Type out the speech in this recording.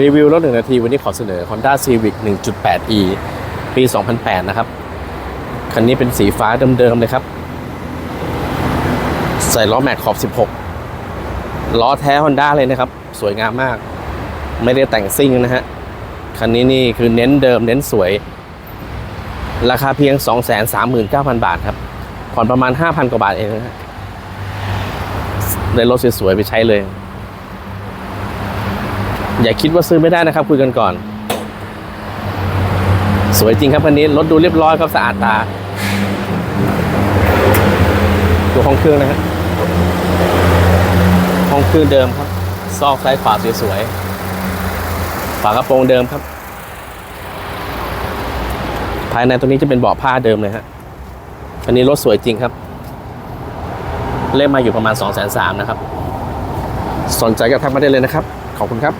รีวิวรถหนึ่งนาที วันนี้ขอเสนอ Honda Civic 1.8e ปี 2008 นะครับ คันนี้เป็นสีฟ้าเดิมๆเลยครับ ใส่ล้อแม็กขอบ 16 ล้อแท้ Honda เลยนะครับ สวยงามมาก ไม่ได้แต่งซิ่งนะฮะ คันนี้นี่คือเน้นเดิมเน้นสวย ราคาเพียง 239,000 บาทครับ ผ่อนประมาณ 5,000 กว่าบาทเองนะฮะได้รถสวยๆไปใช้เลย อย่าคิดว่าซื้อไม่ได้นะครับ คุยกันก่อน สวยจริงครับคันนี้รถดูเรียบร้อยครับสะอาดตาดูห้องเครื่องนะฮะห้องเครื่องเดิมครับ ซอกซ้ายขวาสวยๆฝากระโปรงเดิมครับ ภายในตัวนี้จะเป็นเบาะผ้าเดิมเลยฮะอันนี้รถสวยจริงครับ เล่มมาอยู่ประมาณ2องแสนสามนะครับ สนใจก็ทักมาได้เลยนะครับ ขอบคุณครับ